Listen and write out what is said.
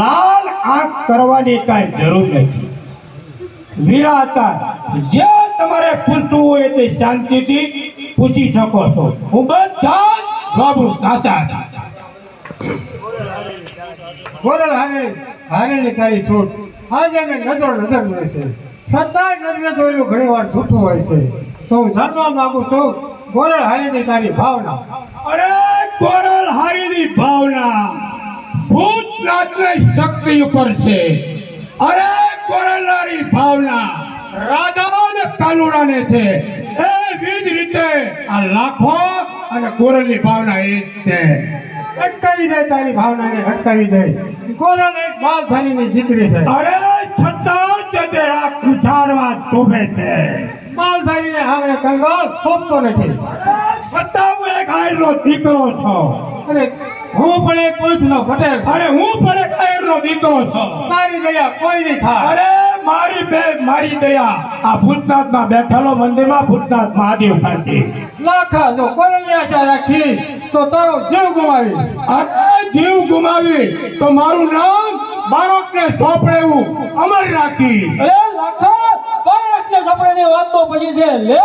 લાલ આંખ કરવાની કાંઈ જરૂર નથી. વિરાતા જે તમારે પૂછવું હોય તે શાંતિથી પૂછી શકો છો. હું બધા બાબુ સાચા ગોરલ હારે હારેલી તારી છોડ. આજે અમે નજર નજર મળે છે. છતાંય નજરે જોયેલું ઘણી વાર છૂટું હોય છે. તો હું જાણવા માંગુ છું ગોરલ હારેની તારી ભાવના. અરે ગોરલ હારીની ભાવના. ભૂતનાથની શક્તિ ઉપર છે. અરે ગોરલહારી ભાવના રાજા અને છે. એ વિધ રીતે આ લાખો અને ગોરલની ભાવના એ જ છે. અટકાવી દે તારી ભાવનાને અટકાવી દે. ગોરલ એક માલધારીની દીકરી છે. અરે છતાં તેરા કુછાડવા શોભે છે. માલધારીને આગળ કંગાલ સોંપતો નથી. છતાં હું એક આયરનો દીકરો છો. અને હું પણ એક નો પટેલ અરે હું પણ એક આયરનો દીકરો છું. તારી દયા કોઈ નહીં થાય. અરે મારી બે મારી દયા. આ ભૂતનાથમાં બેઠેલો મંદિરમાં ભૂતનાથ મહાદેવ પાસે લાખા જો કોરલ્યા રાખી તો તારો જીવ ગુમાવી. અરે જીવ ગુમાવી તો મારું નામ બાળકને સોંપડેવું અમર રાખી. અરે લાખા બાળકને સોંપડેની વાત તો પછી છે. લે.